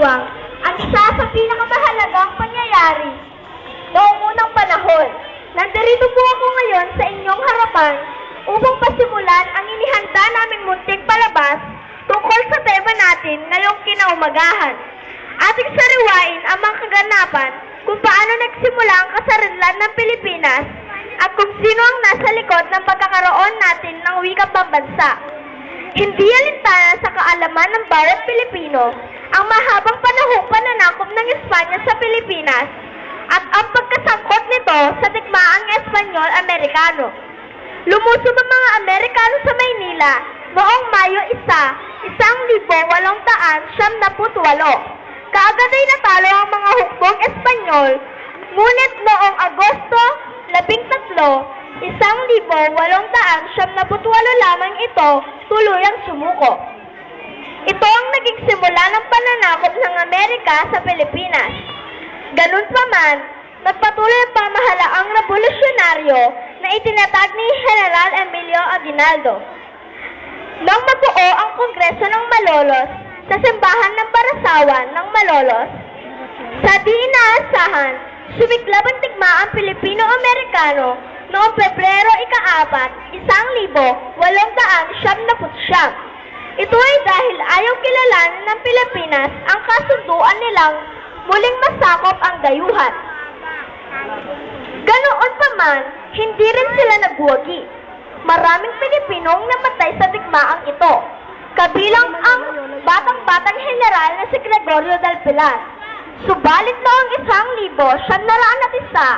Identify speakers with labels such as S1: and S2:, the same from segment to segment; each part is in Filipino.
S1: pagdiriwang ang isa sa pinakamahalagang pangyayari noong unang panahon. Nandarito po ako ngayon sa inyong harapan upang pasimulan ang inihanda naming munting palabas tungkol sa tema natin ngayong kinaumagahan. Ating sariwain ang mga kaganapan kung paano nagsimula ang kasarinlan ng Pilipinas at kung sino ang nasa likod ng pagkakaroon natin ng wikang pambansa. Hindi alintana sa kaalaman ng bawat Pilipino ang mahabang panahong pananakop ng Espanya sa Pilipinas at ang pagkasangkot nito sa digmaang Espanyol-Amerikano. Lumusob ang mga Amerikano sa Maynila noong Mayo 1, isang libo walong daan siyam na putwalo. Kaagad ay natalo ang mga hukbong Espanyol, ngunit noong Agosto labing tatlo, isang libo walong daan siyam na putwalo lamang ito tuluyang sumuko. Ito ang naging simula ng pananakop ng Amerika sa Pilipinas. Ganun pa man, nagpatuloy ang pamahalaang revolusyonaryo na itinatag ni General Emilio Aguinaldo. Nang mabuo ang Kongreso ng Malolos sa simbahan ng Barasawan ng Malolos, sa di inaasahan, sumiklab ang digmaang Pilipino-Amerikano noong Pebrero ika-apat, isang libo, walong daan, siyam na putsyam. Ito ay dahil ayaw kilalanin ng Pilipinas ang kasunduan nilang muling masakop ang dayuhan. Ganoon pa man, hindi rin sila nagwagi. Maraming Pilipinong namatay sa digmaang ito, kabilang ang batang-batang general na si Gregorio del Pilar. Subalit noong isang libo, siyam na raan at isa,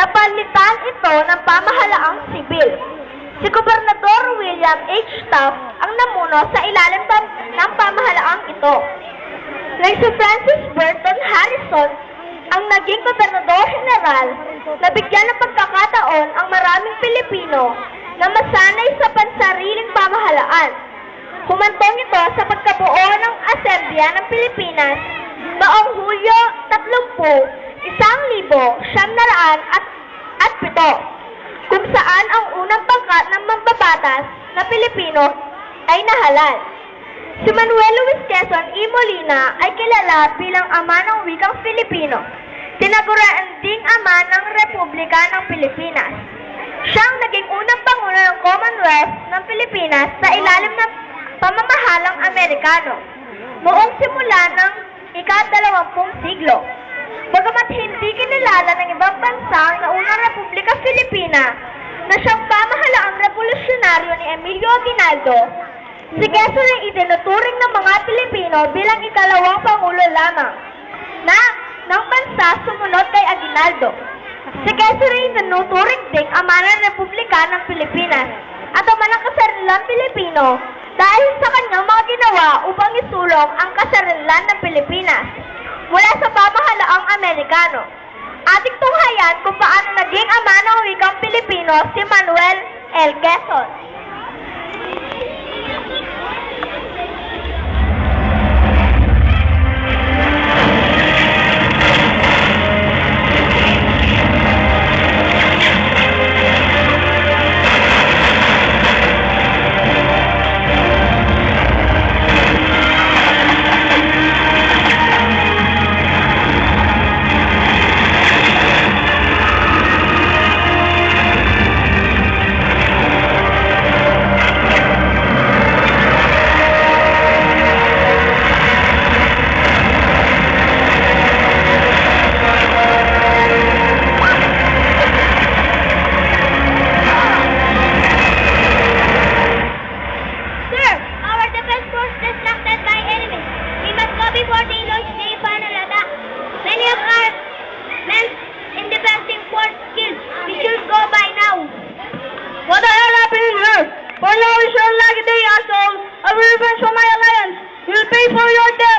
S1: napalitan ito ng pamahalaang sibil. Si Gobernador William H. Taft ang namuno sa ilalim pa- ng pamahalaang ito. Nang si Francis Burton Harrison ang naging gobernador general, nabigyan ng pagkakataon ang maraming Pilipino na masanay sa pansariling pamahalaan. Humantong ito sa pagkabuo ng Asembleya ng Pilipinas noong Hulyo 30, isang libo, siyam na raan at, at pito, kung saan ang unang pangkat mambabatas na Pilipino ay nahalal. Si Manuel Luis Quezon E. Molina ay kilala bilang ama ng wikang Filipino. Tinaguraan ding ama ng Republika ng Pilipinas. Siya ang naging unang pangulo ng Commonwealth ng Pilipinas sa ilalim ng pamamahalang Amerikano noong simula ng ika-dalawampung siglo. Bagamat hindi kinilala ng ibang bansa ang naunang Republika Filipina na siyang pamahalaang revolusyonaryo ni Emilio Aguinaldo, si Quezon ay itinuturing ng mga Pilipino bilang ikalawang pangulo lamang na ng bansa sumunod kay Aguinaldo. Si Quezon ay itinuturing ding ama ng Republika ng Pilipinas at ama ng Pilipino dahil sa kanyang mga ginawa upang isulong ang kasarilan ng Pilipinas mula sa pamahalaang Amerikano. Ating tunghayan kung paano naging ama ng wikang Pilipino si Manuel L. Quezon. River my Alliance will pay for your debt.